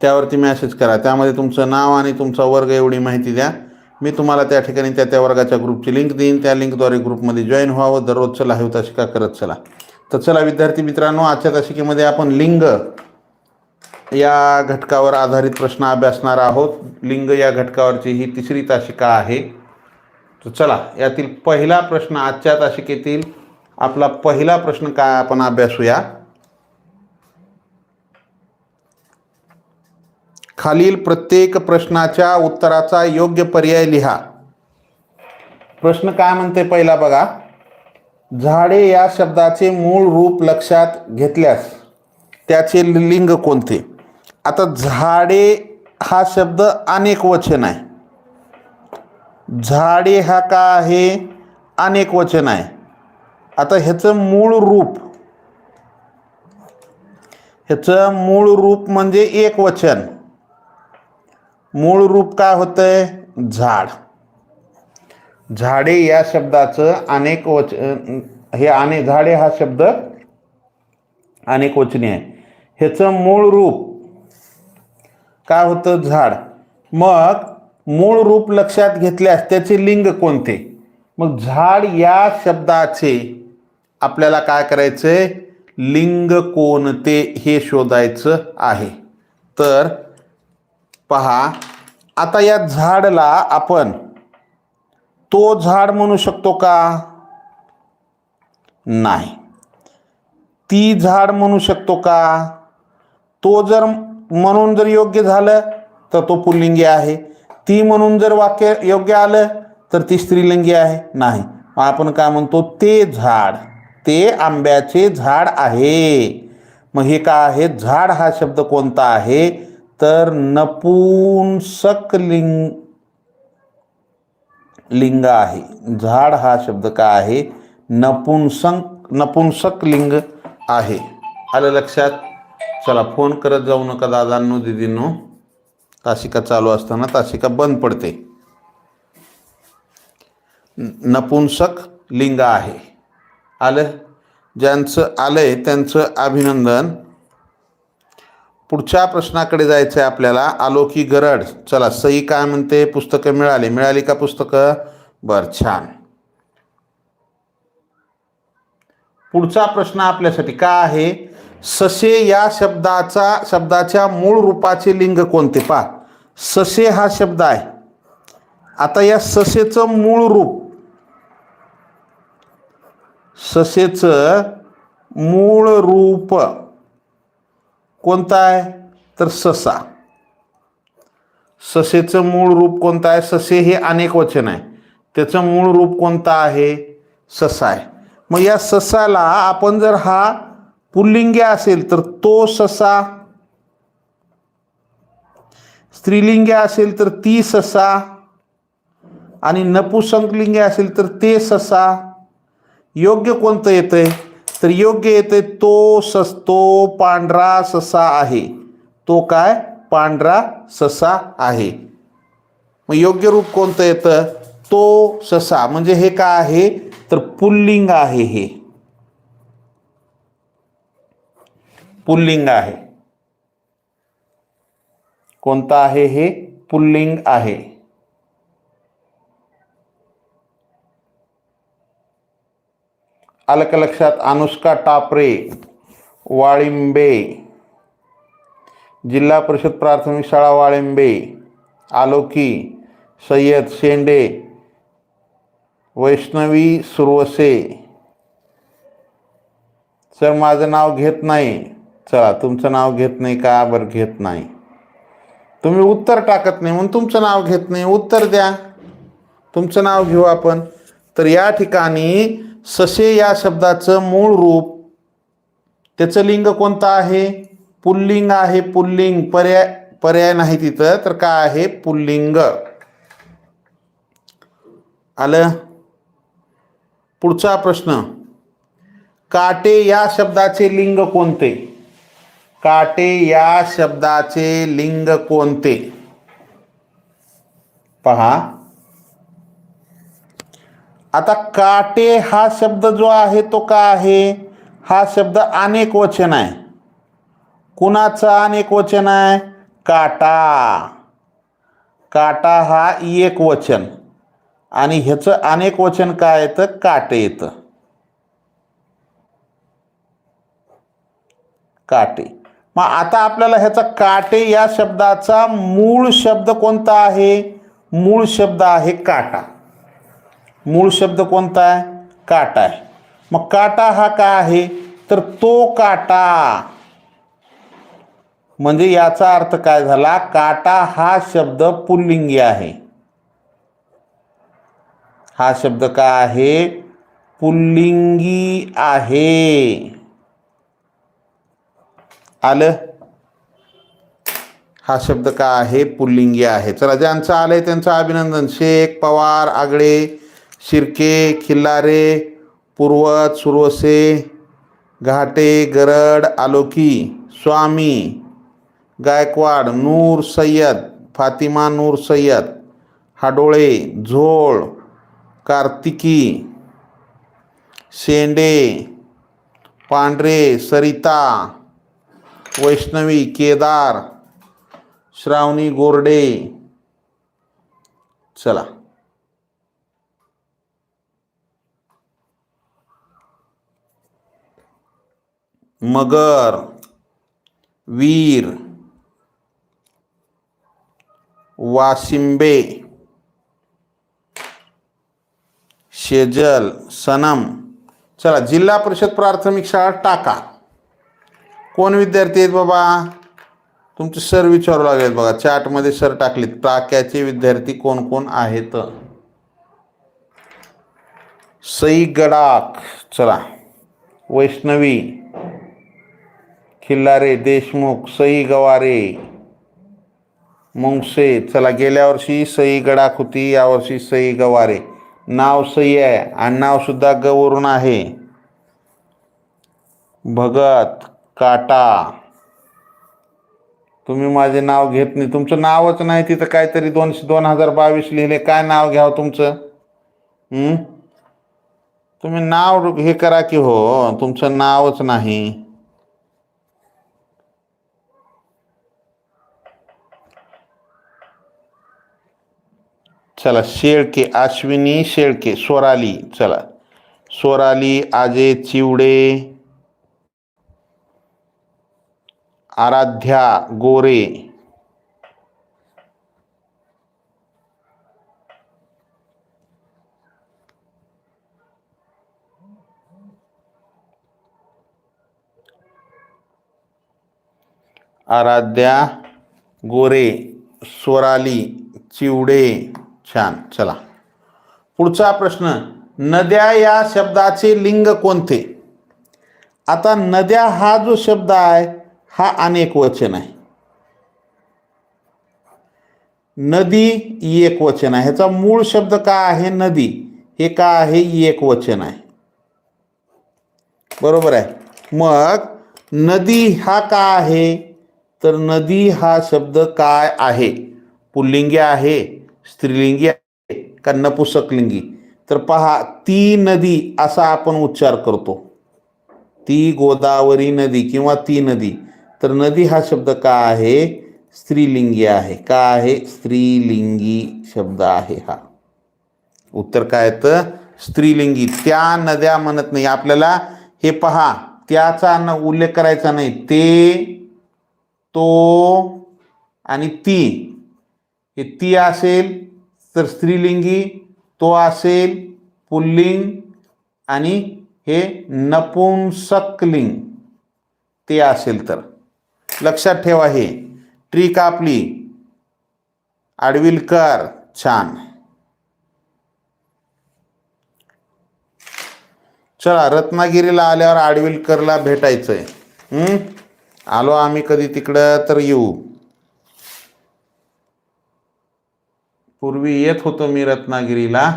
त्यावरती मॅसेज करा. त्यामध्ये तुमचं नाव आणि तुमचा वर्ग एवढी माहिती द्या. मी तुम्हाला त्या ठिकाणी त्या त्या वर्गाच्या ग्रुपची लिंक देईन. त्या लिंकद्वारे ग्रुपमध्ये जॉईन व्हावं. दररोजचं लाईव्ह तासिका करत चला. तर चला विद्यार्थी मित्रांनो आजच्या तासिकेमध्ये आपण लिंग या घटकावर आधारित प्रश्न अभ्यासणार आहोत. लिंग या घटकावरची ही तिसरी तासिका आहे. तर चला यातील पहिला प्रश्न आजच्या तासिकेतील आपला पहिला प्रश्न काय आपण अभ्यासूया? खालील प्रत्येक प्रश्नाच्या उत्तराचा योग्य पर्याय लिहा. प्रश्न काय म्हणते पहिला बघा. झाडे या शब्दाचे मूळ रूप लक्षात घेतल्यास त्याचे लिंग कोणते? आता झाडे हा शब्द अनेक वचन आहे. झाडे हा का आहे? अनेक वचन आहे. आता ह्याचं मूळ रूप. ह्याचं मूळ रूप म्हणजे एक वचन. मूळ रूप काय होतंय? झाड. झाडे या शब्दाचं अनेक वच हे अनेक झाडे हा शब्द अनेक वचनी आहे ह्याचं मूळ रूप काय होतं? झाड. मग मूळ रूप लक्षात घेतल्यास त्याचे लिंग कोणते? मग झाड या शब्दाचे आपल्याला काय करायचंय? लिंग कोणते हे शोधायचं आहे. तर पहा आता या झाडला आपण तो झाड म्हणू शकतो का? नाही. ती झाड म्हणू शकतो का? तो जर म्हणून जर योग्य झालं तर तो पुल्लिंगी आहे. ती म्हणून जर वाक्य योग्य आलं तर ती स्त्रीलिंगी आहे. नाही. मग आपण काय म्हणतो? ते झाड ते आंब्याचे झाड आहे. मग हे काय आहे? झाड हा शब्द कोणता आहे? तर नपुंसक लिंग लिंग आहे. झाड हा शब्द का आहे? नपुंसक नपुंसक लिंग आहे. आलं लक्षात? चला फोन करत जाऊ नका दादांनो दिदींनो. तासिका चालू असताना तासिका बंद पडते. नपुंसक लिंग आहे. आलं? ज्यांचं आलंय त्यांचं अभिनंदन. पुढच्या प्रश्नाकडे जायचं आहे आपल्याला. आलोकी गरड. चला सई काय म्हणते? पुस्तकं मिळाली. मिळाली का पुस्तकं? बर छान. पुढचा प्रश्न आपल्यासाठी काय आहे? ससे या शब्दाचा शब्दाच्या मूळ रूपाचे लिंग कोणते? पा ससे हा शब्द आहे. आता या ससेचं मूळ रूप. ससेचं मूळ रूप. कोणता आहे? तर ससा. ससेचं मूळ रूप कोणतं आहे? ससे हे अनेक वचन आहे. त्याचं मूळ रूप कोणतं आहे? ससा आहे. मग या ससाला आपण जर हा पुल्लिंगी असेल तर तो ससा स्त्रीलिंगी असेल तर ती ससा आणि नपुसंकलिंगी असेल तर ते ससा. योग्य कोणतं येतंय? योग्य येते तो सस तो पांढरा ससा आहे. तो काय? पांढरा ससा आहे. योग्य रूप कोणतं येतं? तो ससा. म्हणजे हे काय आहे? तर पुल्लिंग आहे हे. पुल्लिंग आहे. कोणतं आहे हे? पुल्लिंग आहे. आलं का लक्षात अनुष्का टापरे वाळिंबे. जिल्हा परिषद प्राथमिक शाळा वाळिंबे. आलोकी सय्यद शेंडे. वैष्णवी सुरवसे. सर माझं नाव घेत नाही. चला तुमचं नाव घेत नाही का? बरं घेत नाही. तुम्ही उत्तर टाकत नाही म्हणून तुमचं नाव घेत नाही. उत्तर द्या. तुमचं नाव घेऊ आपण. तर या ठिकाणी ससे या शब्दाचं मूळ रूप त्याचं लिंग कोणतं आहे? पुल्लिंग आहे पुल्लिंग. पर्याय पर्याय नाही तिथं तर काय आहे? पुल्लिंग. आलं? पुढचा प्रश्न. काटे या शब्दाचे लिंग कोणते? काटे या शब्दाचे लिंग कोणते? पहा. आता काटे हा शब्द जो आहे तो का आहे? हा शब्द अनेक वचन आहे. कुणाचा अनेक वचन आहे? काटा. काटा हा एक वचन. आणि ह्याचं अनेक वचन काय येतं काटे येतं. काटे. मग आता आपल्याला ह्याचा काटे या शब्दाचा मूळ शब्द कोणता आहे? मूळ शब्द आहे काटा. मूळ शब्द कोणता आहे? काटा आहे. मग काटा हा काय आहे? तर तो काटा. म्हणजे याचा अर्थ काय झाला? काटा हा शब्द पुल्लिंगी आहे. हा शब्द काय आहे? पुल्लिंगी आहे. आलं? हा शब्द काय आहे? पुल्लिंगी आहे. चला ज्यांचं आलंय त्यांचं अभिनंदन. शेख पवार आगळे शिर्के, खिल्लारे, पूर्वत, सुरवसे, घाटे, गरड, आलोकी, स्वामी, गायकवाड, नूर सय्यद, फातिमा नूर सय्यद, हाडोळे, झोळ, कार्तिकी, शेंडे, पांढरे, सरिता, वैष्णवी, केदार, श्रावणी, गोरडे. चला. मगर वीर वासिंबे शेजल सनम. चला जिल्हा परिषद प्राथमिक शाळा टाका. कोण विद्यार्थी आहेत बाबा? तुमचे सर विचारू लागलेत बघा. चॅटमध्ये सर टाकलेत. टाक्याचे विद्यार्थी कोण कोण आहेत? सई गडाख. चला. वैष्णवी. खिल्लारे देशमुख सई गवारे. मुंगसे चला गेल्या वर्षी सई गडाख होती यावर्षी सई गवारे. नाव सई आहे आणि नावसुद्धा गवरून आहे. भगत काटा. तुम्ही माझे नाव घेत नाही. तुमचं नावच नाही तिथं काहीतरी दोनशे दोन हजार बावीस लिहिले. काय नाव घ्यावं तुमचं? तुम्ही नाव हे करा की हो तुमचं नावच नाही. चला शेळके अश्विनी शेळके स्वराली चला. स्वराली आजे चिवडे आराध्या गोरे. आराध्या गोरे स्वराली चिवडे. छान चला. पुढचा प्रश्न नद्या या शब्दाचे लिंग कोणते? आता नद्या हा जो शब्द आहे हा अनेक वचन आहे. नदी एक वचन आहे. ह्याचा मूळ शब्द का आहे? नदी. हे का आहे? एक वचन आहे. बरोबर आहे. मग नदी हा का आहे? तर नदी हा शब्द काय आहे? पुल्लिंगी आहे. स्त्रीलिंगी आहे का नपुसकलिंगी? तर पहा ती नदी असा आपण उच्चार करतो. ती गोदावरी नदी किंवा ती नदी. तर नदी हा शब्द का आहे? स्त्रीलिंगी आहे. का आहे? स्त्रीलिंगी शब्द आहे हा. उत्तर काय येतं? स्त्रीलिंगी. त्या नद्या म्हणत नाही. आपल्याला हे पहा त्याचा न उल्लेख करायचा नाही. ते तो आणि ती. ती असेल तर स्त्रीलिंगी तो असेल पुल्लिंग आणि हे नपुंसकलिंग. ते असेल तर. लक्षात ठेवा हे. ट्रिक आपली. आडविलकर छान. चला रत्नागिरीला आल्यावर आडविलकरला भेटायचं आहे आलो आम्ही कधी तिकडं तर येऊ. पूर्वी येत होतो मी रत्नागिरीला.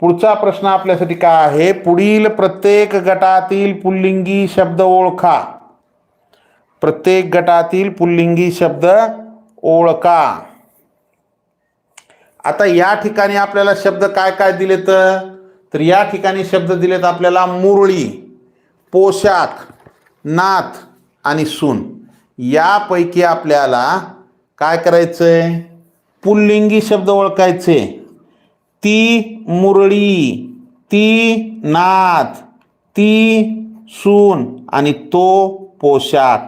पुढचा प्रश्न आपल्यासाठी काय आहे? पुढील प्रत्येक गटातील पुल्लिंगी शब्द ओळखा. प्रत्येक गटातील पुल्लिंगी शब्द ओळखा. आता या ठिकाणी आपल्याला शब्द काय काय दिलेत? तर या ठिकाणी शब्द दिलेत आपल्याला मुरळी पोशाख नाथ आणि सून. यापैकी आपल्याला काय करायचंय? पुल्लिंगी शब्द ओळखायचे. ती मुरळी ती नाथ ती सून आणि तो पोशाख.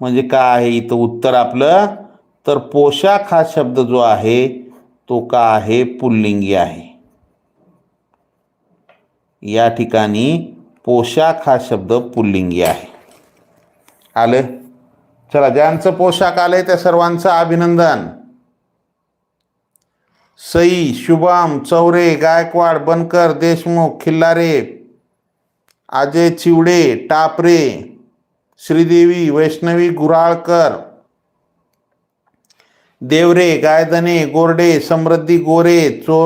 म्हणजे काय? आहे इथं उत्तर आपलं. तर पोशाख हा शब्द जो आहे तो का आहे? पुल्लिंगी आहे. या ठिकाणी पोशाख हा शब्द पुल्लिंगी आहे. आलं? चला ज्यांचं पोशाख आलंय त्या सर्वांचं अभिनंदन. सई शुभम चौरे गायकवाड बनकर देशमुख खिल्लारे अजय चिवडे टापरे श्रीदेवी वैष्णवी गुराळकर देवरे गायदने गोरडे समृद्धी गोरे चो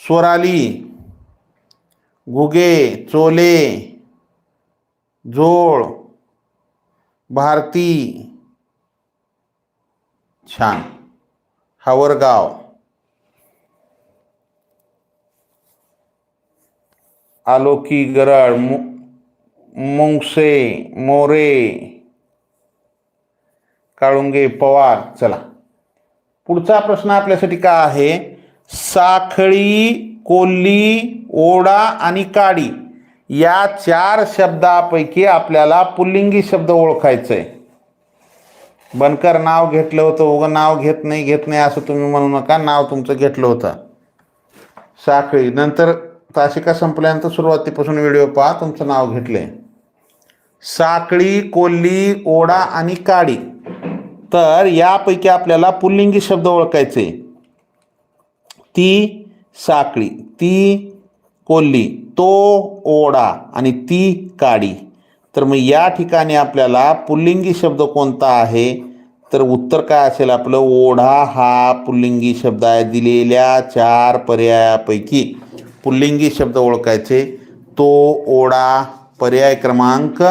स्वराली घुगे चोले झोळ भारती. छान. हावरगाव. आलोकी गरळ मु मुंगसे मोरे. काळुंगे पवार. चला. पुढचा प्रश्न आपल्यासाठी काय आहे? साखळी कोल्ली ओढा आणि काडी. या चार शब्दापैकी आपल्याला पुल्लिंगी शब्द ओळखायचं आहे बनकर नाव घेतलं होतं उगं नाव घेत नाही घेत नाही असं तुम्ही म्हणू नका नाव तुमचं घेतलं होतं. साखळी. नंतर तासिका संपल्यानंतर सुरुवातीपासून व्हिडिओ पहा तुमचं नाव घेतले साखळी कोल्ली ओढा आणि काडी. तर यापैकी आपल्याला पुल्लिंगी शब्द ओळखायचे ती साखळी. ती कोल्ली तो ओढा आणि ती काडी. तर मग या ठिकाणी आपल्याला पुल्लिंगी शब्द कोणता आहे? तर उत्तर काय असेल आपलं? ओढा हा पुल्लिंगी शब्द आहे. दिलेल्या चार पर्यायापैकी पुल्लिंगी शब्द ओळखायचे. तो ओढा पर्याय क्रमांक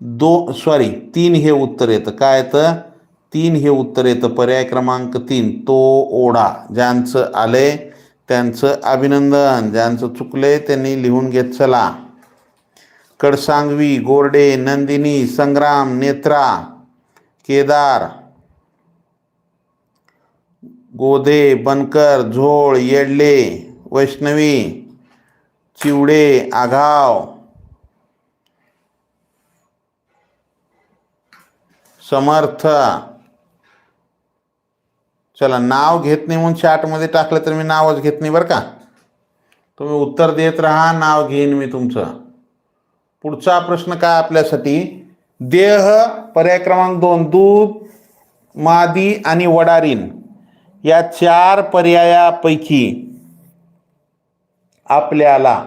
दो सॉरी तीन हे उत्तर येतं. काय येतं? तीन हे उत्तर येतं. पर्याय क्रमांक तीन तो ओढा. ज्यांचं आलंय त्यांचं अभिनंदन ज्यांचं चुकले त्यांनी लिहून घेत चला. कडसांगवी गोरडे नंदिनी संग्राम नेत्रा केदार गोधे बनकर झोळ येडले वैष्णवी चिवडे आघाव समर्थ चला नाव घेत नाही म्हणून चॅटमध्ये टाकलं तर मी नावच घेत नाही बरं का? तुम्ही उत्तर देत राहा नाव घेईन मी तुमचं. पुढचा प्रश्न काय आपल्यासाठी? देह पर्याय क्रमांक दोन दूध मादी आणि वडारीन. या चार पर्यायापैकी आपल्याला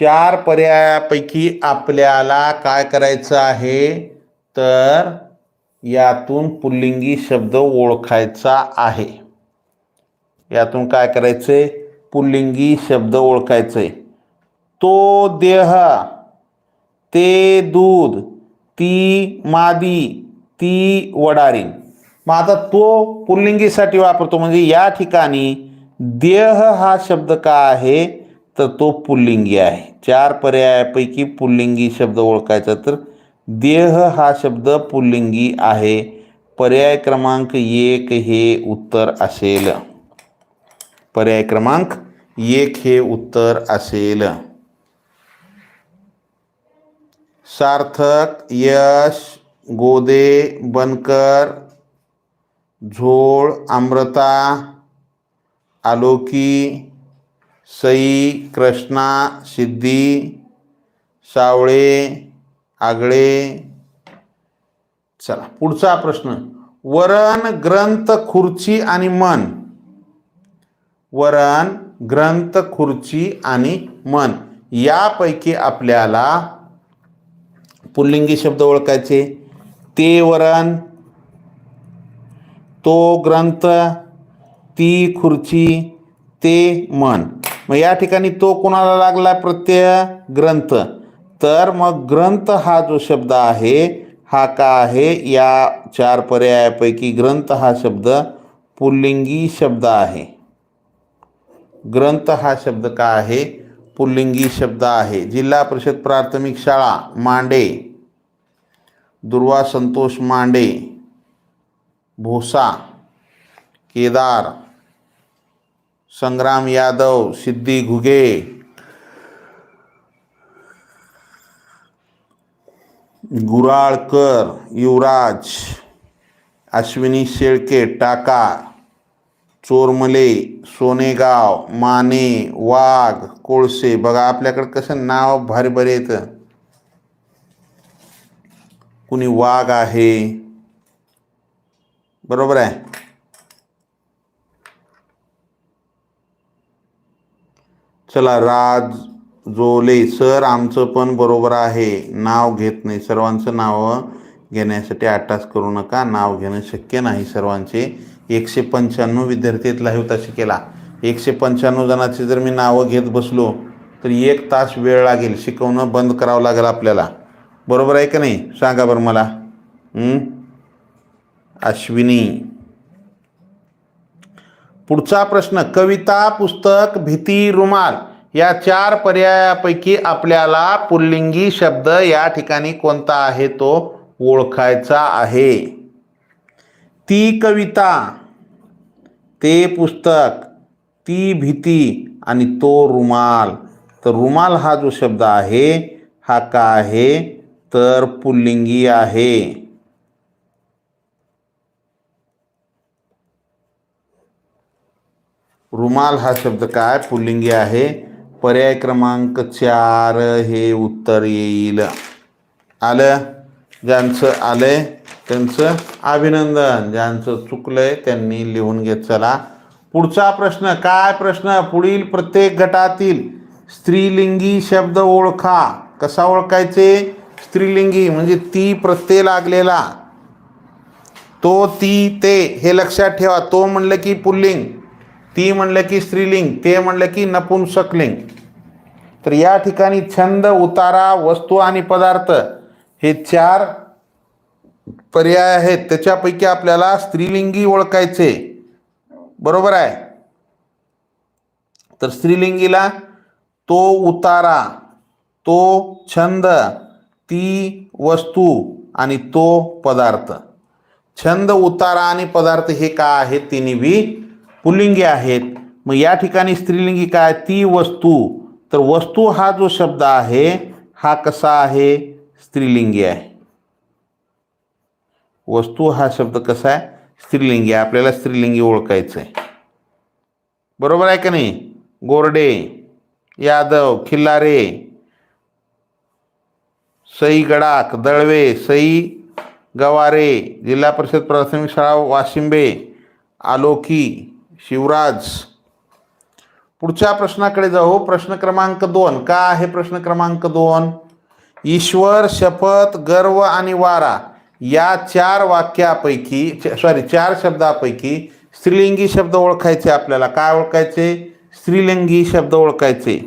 चार पर्यायापैकी आपल्याला काय करायचं आहे? तर यातून पुल्लिंगी शब्द ओळखायचा आहे. यातून काय करायचंय पुल्लिंगी शब्द ओळखायचंय तो देह ते दूध ती मादी ती वडारी. मग आता तो पुल्लिंगीसाठी वापरतो. म्हणजे या ठिकाणी देह हा शब्द का आहे? तर तो पुल्लिंगी आहे. चार पर्यायापैकी पुल्लिंगी शब्द ओळखायचा तर देह हा शब्द पुल्लिंगी आहे. पर्याय क्रमांक एक हे उत्तर असेल. पर्याय क्रमांक एक हे उत्तर असेल. सार्थक, यश, गोदे, बनकर, झोळ अमृता आलोकी, सई, कृष्णा, सिद्धी, सावळे आगळे. चला पुढचा प्रश्न. वरण ग्रंथ खुर्ची आणि मन. वरण ग्रंथ खुर्ची आणि मन. यापैकी आपल्याला पुल्लिंगी शब्द ओळखायचे. ते वरण तो ग्रंथ ती खुर्ची ते मन. मग या ठिकाणी तो कोणाला लागला? प्रत्यय ग्रंथ. तर मग ग्रंथ हा जो शब्द आहे, हा का आहे? या चार पर्यायापैकी ग्रंथ हा शब्द पुल्लिंगी शब्द आहे. ग्रंथ हा शब्द का आहे? पुल्लिंगी शब्द आहे. जिल्हा परिषद प्राथमिक शाळा, मांडे. दुर्वा संतोष मांडे. भोसा. केदार. संग्राम यादव, सिद्धी घुगे. गुराळकर युवराज अश्विनी शेळके टाका चोरमले सोनेगाव माने वाघ कोळसे. बघा आपल्याकडे कसं नाव भारी भारी येतं कुणी वाघ आहे? बरोबर आहे. चला राज जोले सर आमचं पण बरोबर आहे नाव घेत नाही. सर्वांचं नावं घेण्यासाठी आटास करू नका. नाव घेणं शक्य नाही सर्वांचे. एकशे पंच्याण्णव विद्यार्थी लाईव्ह शिकेला एकशे पंच्याण्णव जणांची जर मी नावं घेत बसलो तर एक तास वेळ लागेल. शिकवणं बंद करावं लागेल आपल्याला. बरोबर आहे का नाही? सांगा बरं मला. अश्विनी. पुढचा प्रश्न. कविता पुस्तक भीती रुमाल. या चार पर्यायापैकी आपल्याला पुल्लिंगी शब्द या ठिकाणी कोणता आहे तो ओळखायचा आहे. ती कविता ते पुस्तक ती भीती आणि तो रुमाल. तर रुमाल हा जो शब्द आहे हा का आहे? तर पुल्लिंगी आहे. रुमाल हा शब्द काय? पुल्लिंगी आहे. पर्याय क्रमांक चार हे उत्तर येईल. आलं? ज्यांचं आलंय त्यांचं अभिनंदन. ज्यांचं चुकलंय त्यांनी लिहून घेत चला. पुढचा प्रश्न काय प्रश्न? पुढील प्रत्येक गटातील स्त्रीलिंगी शब्द ओळखा. कसा ओळखायचे? स्त्रीलिंगी म्हणजे ती प्रत्यय लागलेला. तो ती ते. हे लक्षात ठेवा. तो म्हणलं की पुल्लिंग. ती म्हणलं की स्त्रीलिंग ते म्हणलं की नपुंसकलिंग. तर या ठिकाणी छंद उतारा वस्तू आणि पदार्थ हे चार पर्याय आहेत. त्याच्यापैकी आपल्याला स्त्रीलिंगी ओळखायचे. बरोबर आहे? तर स्त्रीलिंगीला तो उतारा तो छंद ती वस्तू आणि तो पदार्थ. छंद उतारा आणि पदार्थ हे का आहेत? तिन्ही बी पुल्लिंगी आहेत. मग या ठिकाणी स्त्रीलिंगी काय? ती वस्तू. तर वस्तू हा जो शब्द आहे, हा कसा आहे? स्त्रीलिंगी आहे. वस्तू हा शब्द कसा आहे? स्त्रीलिंगी. आपल्याला स्त्रीलिंगी ओळखायचं आहे बरोबर आहे का नाही? गोरडे, यादव, खिल्लारे, सई गडाक दळवे, सई गवारे, जिल्हा परिषद प्राथमिक शाळा, वाशिंबे, आलोकी शिवराज पुढच्या प्रश्नाकडे जाऊ. प्रश्न क्रमांक दोन. का आहे प्रश्न क्रमांक दोन? ईश्वर शपथ गर्व आणि वारा या चार वाक्यापैकी सॉरी चार शब्दापैकी स्त्रीलिंगी शब्द ओळखायचे आपल्याला. काय ओळखायचे? स्त्रीलिंगी शब्द ओळखायचे.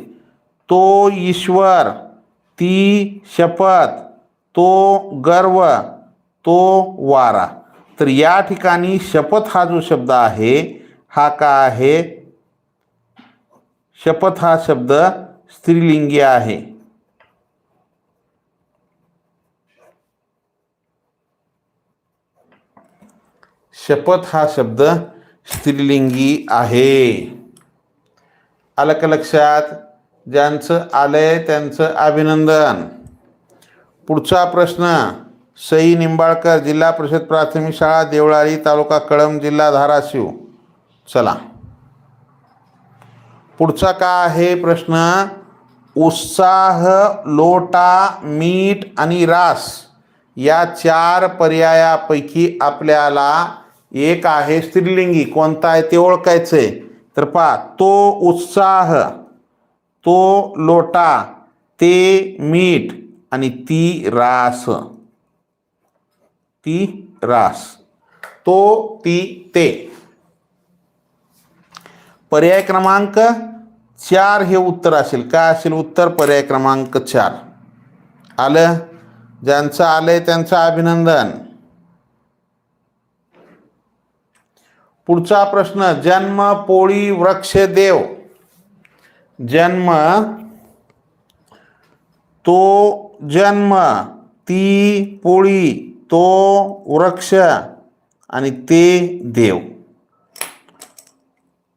तो ईश्वर ती शपथ तो गर्व तो वारा. तर या ठिकाणी शपथ हा जो शब्द आहे हा का आहे? शपथ हा शब्द स्त्रीलिंगी आहे. शपथ हा शब्द स्त्रीलिंगी आहे. आलं का लक्षात? ज्यांचं आलंय त्यांचं अभिनंदन. पुढचा प्रश्न सई निंबाळकर जिल्हा परिषद प्राथमिक शाळा देवळाली तालुका कळंब जिल्हा धाराशिव. चला. पुढचा का आहे प्रश्न? उत्साह लोटा मीठ आणि रास या चार पर्यायापैकी आपल्याला एक आहे स्त्रीलिंगी. कोणता आहे ते ओळखायचं? आहे तर पहा तो उत्साह तो लोटा ते मीठ आणि ती रास. ती रास. तो ती ते. पर्याय क्रमांक चार हे उत्तर असेल. काय असेल उत्तर? पर्याय क्रमांक चार. आलं? ज्यांचं आलंय त्यांचं अभिनंदन. पुढचा प्रश्न जन्म पोळी वृक्ष देव. जन्म तो जन्म ती पोळी तो वृक्ष आणि ते देव.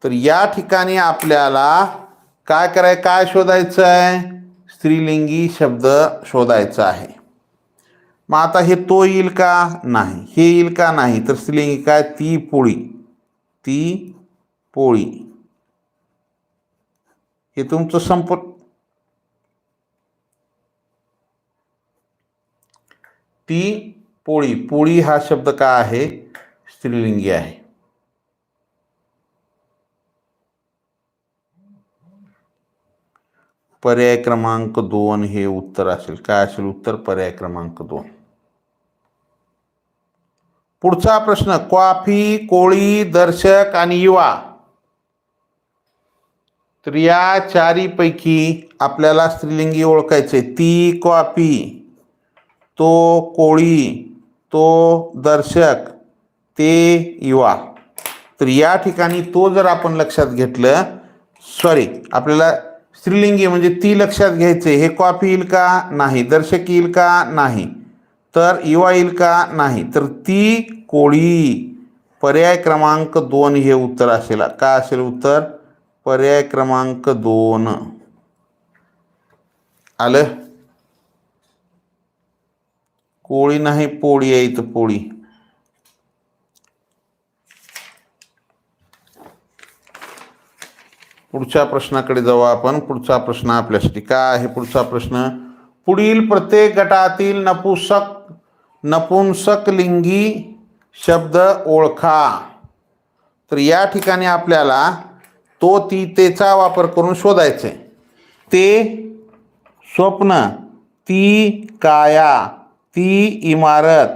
तर या ठिकाणी आपल्याला काय कराय काय शोधायचं आहे स्त्रीलिंगी शब्द शोधायचा आहे. मग आता हे तो येईल का? नाही. हे येईल का? नाही. तर स्त्रीलिंगी काय? ती पोळी. ती पोळी. हे तुमचं संप ती पोळी. पोळी हा शब्द का आहे? स्त्रीलिंगी आहे. पर्याय क्रमांक दोन हे उत्तर असेल. काय असेल उत्तर? पर्याय क्रमांक दोन. पुढचा प्रश्न कॉफी कोळी दर्शक आणि युवा तर या चारीपैकी आपल्याला स्त्रीलिंगी ओळखायचे. ती कॉफी तो कोळी तो दर्शक ते युवा. तर या ठिकाणी तो जर आपण लक्षात घेतलं सॉरी आपल्याला स्त्रीलिंगी म्हणजे ती लक्षात घ्यायचे हे कॉफी येईल का नाही दर्शक येईल का नाही तर युवा येईल का नाही तर ती कोळी. पर्याय क्रमांक दोन हे उत्तर असेल. का असेल उत्तर? पर्याय क्रमांक दोन. आलं? कोळी नाही पोळी आहे इथं पोळी. पुढच्या प्रश्नाकडे जाऊ आपण. पुढचा प्रश्न आपल्यासाठी काय आहे? पुढचा प्रश्न पुढील प्रत्येक गटातील नपुसक नपुंसक लिंगी शब्द ओळखा. तर या ठिकाणी आपल्याला तो ती तेचा वापर करून शोधायचे. ते स्वप्न ती काया ती इमारत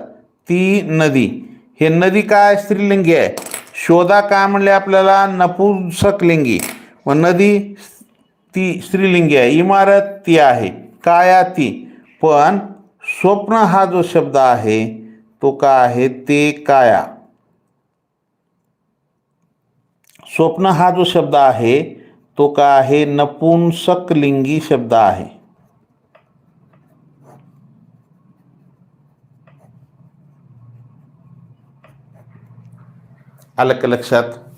ती नदी. हे नदी काय स्त्रीलिंगी आहे? शोधा काय म्हणले आपल्याला? नपुंसक लिंगी. व नदी ती स्त्रीलिंगी आहे, इमारत ती आहे, काया ती. पण स्वप्न हा जो शब्द आहे तो का आहे? ते काया. स्वप्न हा जो शब्द आहे तो का आहे? नपुंसक लिंगी शब्द आहे. आलं का लक्षात?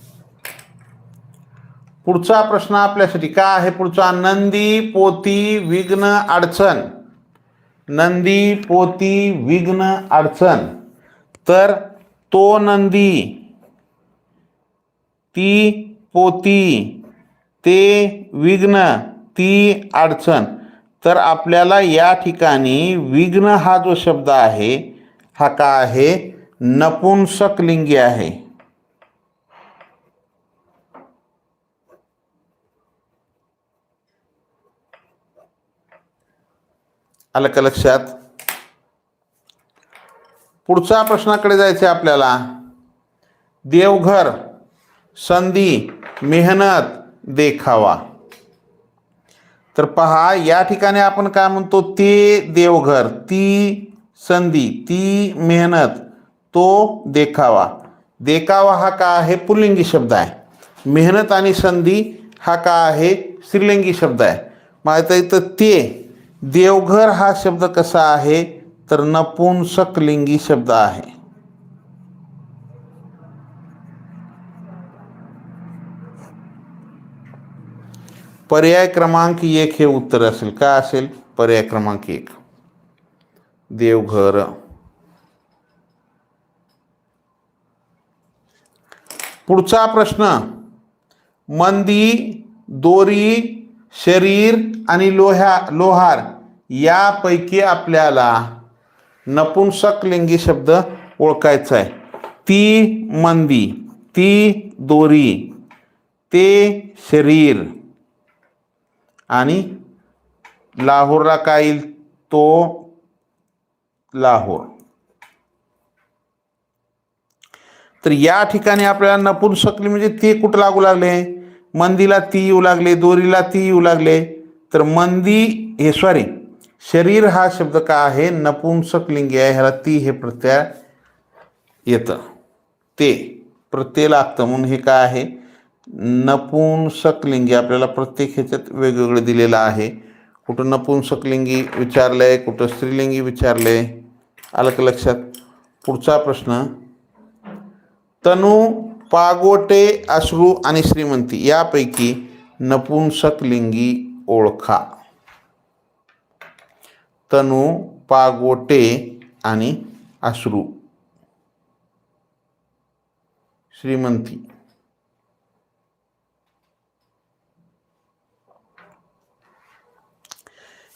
पुढचा प्रश्न आपल्यासाठी काय आहे? पुढचा नंदी पोती विघ्न अडचण. नंदी पोती विघ्न अडचण. तर तो नंदी ती पोती ते विघ्न ती अडचण. तर आपल्याला या ठिकाणी विघ्न हा जो शब्द आहे हा का आहे? नपुंसकलिंगी आहे. आलं का लक्षात पुढच्या प्रश्नाकडे जायचे आपल्याला. देवघर संधी मेहनत देखावा. तर पहा या ठिकाणी आपण काय म्हणतो? ते देवघर ती संधी ती मेहनत तो देखावा. देखावा हा का आहे? पुल्लिंगी शब्द आहे. मेहनत आणि संधी हा का आहे? स्त्रीलिंगी शब्द आहे. मग आता इथं ते देवघर हा शब्द कसा आहे? तर नपुंसक लिंगी शब्द आहे. पर्याय क्रमांक एक हे उत्तर असेल. का असेल? पर्याय क्रमांक एक. देवघर. पुढचा प्रश्न. मंदी, दोरी, शरीर आणि लोह्या लोहार यापैकी आपल्याला नपुंसकलिंगी शब्द ओळखायचा आहे. ती मंदी ती दोरी ते शरीर. आणि लाहोरला काय येईल? तो लाहोर. तर या ठिकाणी आपल्याला नपुंसकली म्हणजे ते कुठं लागू लागले? मंदीला ती येऊ लागले दोरीला ती येऊ लागले. तर मंदी हे सॉरी शरीर हा शब्द का आहे? नपुंसक लिंगी आहे. ह्याला ती हे प्रत्यय येतं. ते प्रत्यय लागतं. म्हणून हे काय आहे? नपुंसक लिंगी. आपल्याला प्रत्येक ह्याच्यात वेगवेगळं दिलेलं आहे. कुठं नपुंसक लिंगी विचारलंय कुठं स्त्रीलिंगी विचारलंय. आलं का लक्षात? पुढचा प्रश्न. तनू पागोटे अश्रू आणि श्रीमंती यापैकी नपुंसक लिंगी ओळखा. तनू पागोटे आणि अश्रू श्रीमंती.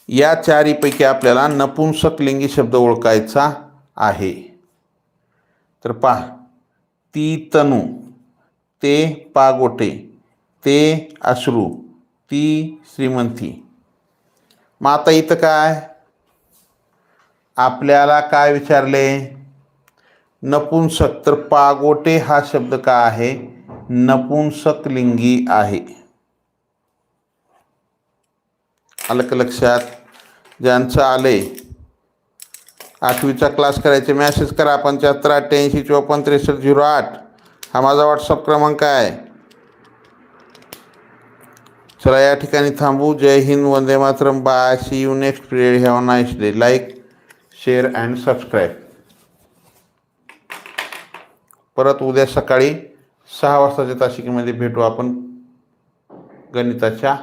या चारीपैकी आपल्याला नपुंसक लिंगी शब्द ओळखायचा आहे. तर पहा ती तनू ते पागोटे ते अश्रू ती श्रीमंती. मग आता इथं काय? आपल्याला काय विचारले? नपुंसक तर पागोटे हा शब्द काय आहे? नपुंसक लिंगी आहे. आलं का लक्षात. ज्यांचं आले आठवीचा क्लास करायचे. मॅसेज करा. पंच्याहत्तर अठ्ठ्याऐंशी चोपन्न त्रेसष्ट झिरो आठ. हा माझा व्हॉट्सअप क्रमांक आहे. चला या ठिकाणी थांबू. जय हिंद वंदे Mataram. Bye see you next period have nice day like share and subscribe परत उद्या सकाळी सहा वाजताच्या तासिकेमध्ये भेटू आपण गणिताच्या